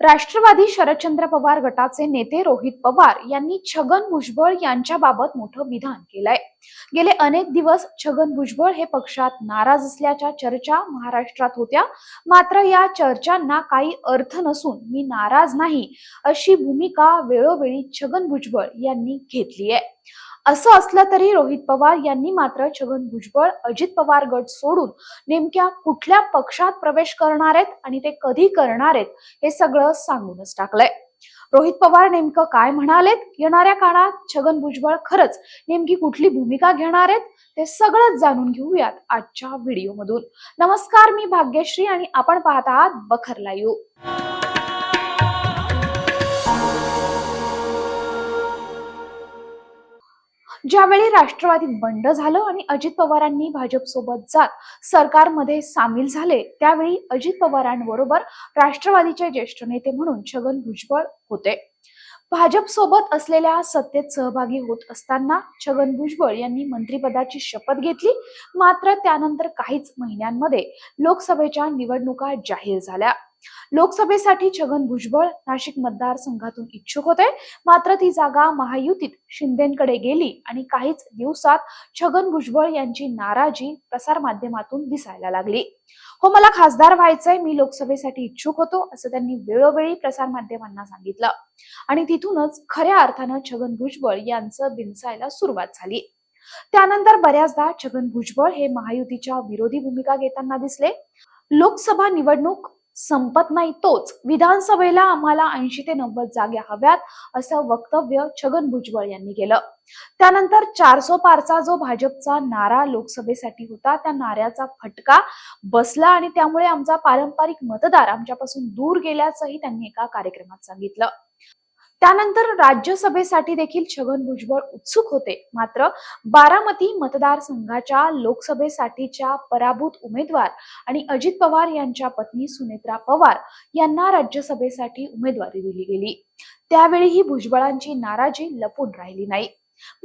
राष्ट्रवादी शरदचंद्र पवार गटाचे नेते रोहित पवार यांनी छगन भुजबळ यांच्याबाबत मोठं विधान केलंय. गेले अनेक दिवस छगन भुजबळ हे पक्षात नाराज असल्याच्या चर्चा महाराष्ट्रात होत्या. मात्र या चर्चांना काही अर्थ नसून मी नाराज नाही अशी भूमिका वेळोवेळी छगन भुजबळ यांनी घेतली आहे असं असलं तरी रोहित पवार यांनी मात्र छगन भुजबळ अजित पवार गट सोडून नेमक्या कुठल्या पक्षात प्रवेश करणार आहेत आणि ते कधी करणार आहेत हे सगळं सांगूनच टाकलंय. रोहित पवार नेमकं काय म्हणालेत? येणाऱ्या काळात छगन भुजबळ खरंच नेमकी कुठली भूमिका घेणार आहेत? ते सगळंच जाणून घेऊयात आजच्या व्हिडिओमधून. नमस्कार मी भाग्यश्री आणि आपण पाहत आहात बखरला यू ज्यावेळी राष्ट्रवादी बंड झालं आणि अजित पवारांनी भाजपसोबत जात सरकारमध्ये सामील झाले त्यावेळी अजित पवारांबरोबर राष्ट्रवादीचे ज्येष्ठ नेते म्हणून छगन भुजबळ होते. भाजप सोबत असलेल्या सत्तेत सहभागी होत असताना छगन भुजबळ यांनी मंत्रिपदाची शपथ घेतली. मात्र त्यानंतर काहीच महिन्यांमध्ये लोकसभेच्या निवडणुका जाहीर झाल्या. लोकसभेसाठी छगन भुजबळ नाशिक मतदारसंघातून इच्छुक होते. मात्र ती जागा महायुतीत शिंदेकडे गेली आणि काहीच दिवसात छगन भुजबळ यांची नाराजी प्रसार माध्यमातून दिसायला लागली. हो मला खासदार व्हायचंय मी लोकसभेसाठी इच्छुक होतो असं त्यांनी वेळोवेळी प्रसार माध्यमांना सांगितलं. आणि तिथूनच खऱ्या अर्थानं छगन भुजबळ यांचं बिनसायला सुरुवात झाली. त्यानंतर बऱ्याचदा छगन भुजबळ हे महायुतीच्या विरोधी भूमिका घेताना दिसले. लोकसभा निवडणूक संपत नाही तोच. विधानसभेला आम्हाला ऐंशी ते नव्वद जागा हव्यात असं वक्तव्य छगन भुजबळ यांनी केलं. त्यानंतर चारसो पारचा जो भाजपचा नारा लोकसभेसाठी होता त्या नाऱ्याचा फटका बसला आणि त्यामुळे आमचा पारंपरिक मतदार आमच्यापासून दूर गेल्याचंही त्यांनी एका कार्यक्रमात सांगितलं. त्यानंतर राज्यसभेसाठी देखील छगन भुजबळ उत्सुक होते. मात्र बारामती मतदारसंघाच्या लोकसभेसाठीच्या पराभूत उमेदवार आणि अजित पवार यांच्या पत्नी सुनेत्रा पवार यांना राज्यसभेसाठी उमेदवारी दिली गेली. त्यावेळीही भुजबळांची नाराजी लपून राहिली नाही.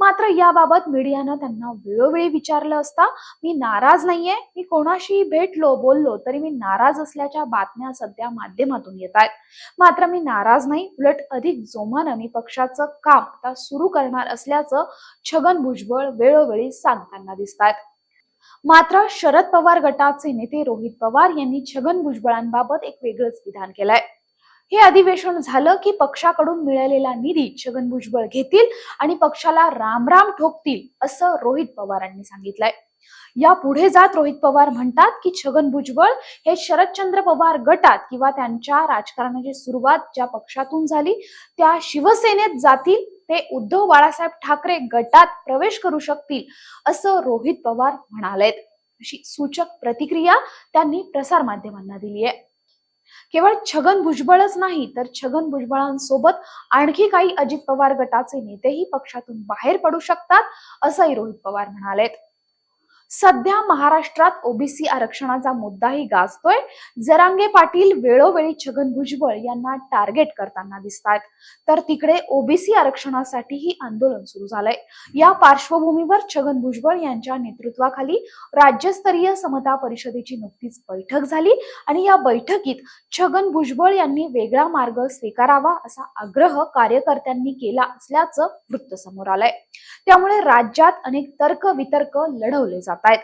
मात्र याबाबत मीडियानं त्यांना वेळोवेळी विचारलं असता मी नाराज नाहीये मी कोणाशी भेटलो बोललो तरी मी नाराज असल्याच्या बातम्या सध्या माध्यमातून येत आहेत. मात्र मी नाराज नाही उलट अधिक जोमानं मी पक्षाचं काम आता सुरू करणार असल्याचं छगन भुजबळ वेळोवेळी सांगताना दिसत आहेत मात्र शरद पवार गटाचे नेते रोहित पवार यांनी छगन भुजबळांबाबत एक वेगळंच विधान केलंय. हे अधिवेशन झालं की पक्षाकडून मिळालेला निधी छगन भुजबळ घेतील आणि पक्षाला रामराम ठोकतील असं रोहित पवारांनी सांगितलंय. या पुढे जात रोहित पवार म्हणतात की छगन भुजबळ हे शरदचंद्र पवार गटात किंवा त्यांच्या राजकारणाची सुरुवात ज्या पक्षातून झाली त्या शिवसेनेत जातील ते उद्धव बाळासाहेब ठाकरे गटात प्रवेश करू शकतील असं रोहित पवार म्हणालेत. अशी सूचक प्रतिक्रिया त्यांनी प्रसार माध्यमांना दिली आहे केवळ छगन भुजबळच नाही तर छगन भुजबळांसोबत आणखी काही अजित पवार गटाचे नेतेही पक्षातून बाहेर पडू शकतात असंही रोहित पवार म्हणालेत. सध्या महाराष्ट्रात ओबीसी आरक्षणाचा मुद्दाही गाजतोय. जरांगे पाटील वेळोवेळी छगन भुजबळ यांना टार्गेट करताना दिसतात तर तिकडे ओबीसी आरक्षणासाठीही आंदोलन सुरू झालंय. या पार्श्वभूमीवर छगन भुजबळ यांच्या नेतृत्वाखाली राज्यस्तरीय समता परिषदेची नुकतीच बैठक झाली आणि या बैठकीत छगन भुजबळ यांनी वेगळा मार्ग स्वीकारावा असा आग्रह कार्यकर्त्यांनी केला असल्याचं वृत्त समोर आलंय. त्यामुळे राज्यात अनेक तर्क वितर्क लढवले जात आहेत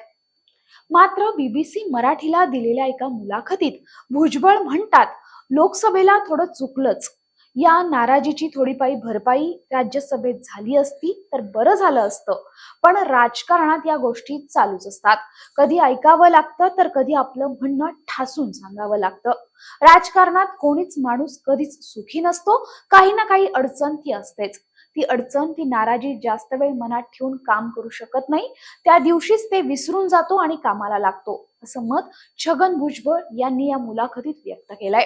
मात्र बीबीसी मराठीला दिलेल्या एका मुलाखतीत भुजबळ म्हणतात लोकसभेला थोडं चुकलंच. या नाराजीची थोडीपाई भरपाई राज्यसभेत झाली असती तर बरं झालं असतं. पण राजकारणात या गोष्टी चालूच असतात. कधी ऐकावं लागतं तर कधी आपलं म्हणणं ठासून सांगावं लागतं. राजकारणात कोणीच माणूस कधीच सुखी नसतो. काही ना काही अडचण ती असतेच. ती अडचण ती नाराजी जास्त वेळ मनात ठेवून काम करू शकत नाही. त्या दिवशीच ते विसरून जातो आणि कामाला लागतो. असं मत छगन भुजबळ यांनी या मुलाखतीत व्यक्त केलंय.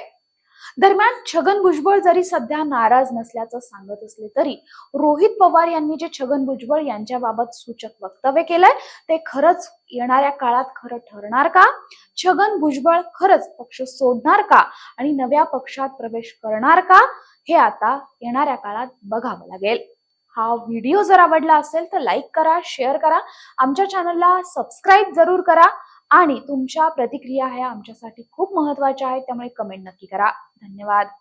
दरम्यान छगन भुजबळ जरी सध्या नाराज नसल्याचं सांगत असले तरी रोहित पवार यांनी जे छगन भुजबळ यांच्याबाबत सूचक वक्तव्य केलंय ते खरंच येणाऱ्या काळात खरं ठरणार का? छगन भुजबळ खरंच पक्ष सोडणार का? आणि नव्या पक्षात प्रवेश करणार का? हे आता येणाऱ्या काळात बघावं लागेल. हा व्हिडिओ जर आवडला असेल तर लाईक करा शेअर करा. आमच्या चॅनलला सबस्क्राईब जरूर करा. आणि तुमच्या प्रतिक्रिया ह्या आमच्यासाठी खूप महत्त्वाच्या आहेत त्यामुळे कमेंट नक्की करा. धन्यवाद.